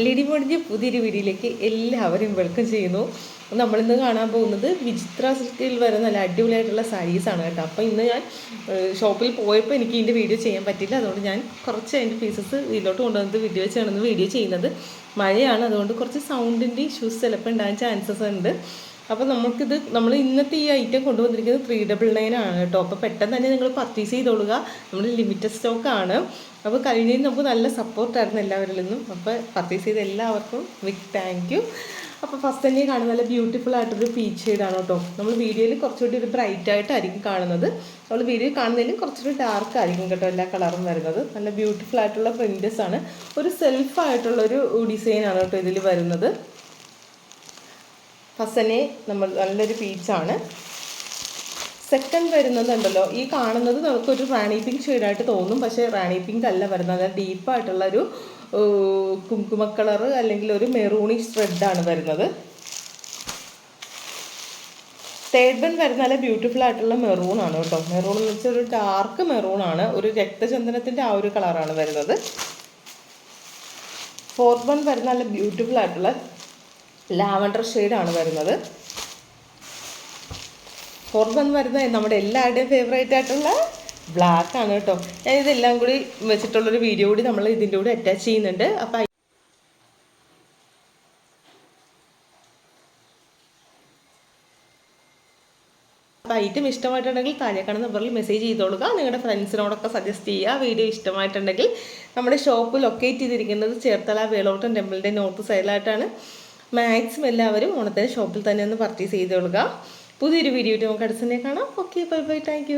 ലിഡി മോഡിന്റെ പുതിയൊരു വീഡിയോയിലേക്ക് എല്ലാവരും വെൽക്കം ചെയ്യുന്നു. നമ്മളിന്ന് കാണാൻ പോകുന്നത് വിചിത്ര സിൽക്കിൽ വരുന്ന നല്ല അടിപൊളിയായിട്ടുള്ള സാരീസാണ് കേട്ടോ. അപ്പോൾ ഇന്ന് ഞാൻ ഷോപ്പിൽ പോയപ്പോൾ എനിക്ക് ഇതിന്റെ വീഡിയോ ചെയ്യാൻ പറ്റില്ല അതുകൊണ്ട് ഞാൻ കുറച്ച് അതിന്റെ പീസസ് ഇതിലോട്ട് കൊണ്ടുവന്നത് വീഡിയോ ചെയ്യണമെന്ന് വീഡിയോ ചെയ്യുന്നത്. മഴയാണ്. അതുകൊണ്ട് കുറച്ച് സൗണ്ടിന്റെ ഇഷ്യൂസ് ചിലപ്പോൾ ഉണ്ടാകാൻ ചാൻസസ് ഉണ്ട്. അപ്പോൾ നമുക്കിത് നമ്മൾ ഇന്നത്തെ ഈ ഐറ്റം കൊണ്ടുവന്നിരിക്കുന്നത് ത്രീ ഡബിൾ നയൻ ആണ് കേട്ടോ. അപ്പോൾ പെട്ടെന്ന് തന്നെ നിങ്ങൾ പർച്ചേസ് ചെയ്തോളുക. നമ്മൾ ലിമിറ്റഡ് സ്റ്റോക്ക് ആണ്. അപ്പോൾ കഴിഞ്ഞ നമുക്ക് നല്ല സപ്പോർട്ടായിരുന്നു എല്ലാവരിൽ നിന്നും. അപ്പോൾ പർച്ചേസ് ചെയ്ത എല്ലാവർക്കും ബിഗ് താങ്ക് യു അപ്പോൾ ഫസ്റ്റ് തന്നെ കാണുന്ന നല്ല ബ്യൂട്ടിഫുൾ ആയിട്ടൊരു പീച്ച് ഷെയ്ഡാണ് കേട്ടോ. നമ്മൾ വീഡിയോയിൽ കുറച്ചുകൂടി ഒരു ബ്രൈറ്റ് ആയിട്ടായിരിക്കും കാണുന്നത്. നമ്മൾ വീഡിയോ കാണുന്നതിലും കുറച്ചുകൂടി ഡാർക്ക് ആയിരിക്കും കേട്ടോ എല്ലാ കളറും വരുന്നത്. നല്ല ബ്യൂട്ടിഫുൾ ആയിട്ടുള്ള പ്രിന്റസ് ആണ്. ഒരു സെൽഫായിട്ടുള്ളൊരു ഡിസൈനാണ് കേട്ടോ ഇതിൽ വരുന്നത്. തന്നെ നമ്മൾ നല്ലൊരു പീച്ചാണ്. സെക്കൻഡ് വരുന്നത് ഉണ്ടല്ലോ ഈ കാണുന്നത് നമുക്കൊരു റാണി പിങ്ക് ഷെയ്ഡായിട്ട് തോന്നും പക്ഷേ റാണി പിങ്ക് അല്ല വരുന്നത്. അതായത് ഡീപ്പായിട്ടുള്ള ഒരു കുങ്കുമ കളർ അല്ലെങ്കിൽ ഒരു മെറൂണിഷ് റെഡാണ് വരുന്നത്. തേർഡ് വൺ വരുന്ന നല്ല ബ്യൂട്ടിഫുൾ ആയിട്ടുള്ള മെറൂൺ ആണ് കേട്ടോ. മെറൂൺ എന്ന് വെച്ചാൽ ഒരു ഡാർക്ക് മെറൂൺ ആണ്. ഒരു രക്തചന്ദനത്തിന്റെ ആ ഒരു കളറാണ് വരുന്നത്. ഫോർത്ത് വൺ വരുന്ന നല്ല ബ്യൂട്ടിഫുൾ ആയിട്ടുള്ള ലാവണ്ടർ ഷെയ്ഡാണ് വരുന്നത്. വൺ വരുന്നത് നമ്മുടെ എല്ലാവരുടെയും ഫേവറേറ്റ് ആയിട്ടുള്ള ബ്ലാക്ക് ആണ് കേട്ടോ. ഞാൻ ഇതെല്ലാം കൂടി വെച്ചിട്ടുള്ളൊരു വീഡിയോ കൂടി നമ്മൾ ഇതിന്റെ കൂടെ അറ്റാച്ച് ചെയ്യുന്നുണ്ട്. അപ്പം അപ്പോൾ ഐറ്റം ഇഷ്ടമായിട്ടുണ്ടെങ്കിൽ താഴെ കാണുന്ന നമ്പറിൽ മെസ്സേജ് ചെയ്തോളുക. നിങ്ങളുടെ ഫ്രണ്ട്സിനോടൊക്കെ സജസ്റ്റ് ചെയ്യുക. വീഡിയോ ഇഷ്ടമായിട്ടുണ്ടെങ്കിൽ നമ്മുടെ ഷോപ്പ് ലൊക്കേറ്റ് ചെയ്തിരിക്കുന്നത് ചേർത്തല വേളോട്ടം ടെമ്പിളിന്റെ നോർത്ത് സൈഡിലായിട്ടാണ് മാക്സിമം എല്ലാവരും ഓണത്തെ ഷോപ്പിൽ തന്നെ ഒന്ന് പർച്ചേസ് ചെയ്തോളുക. പുതിയൊരു വീഡിയോ നമുക്ക് അടുത്തന്നെ കാണാം. Okay bye bye thank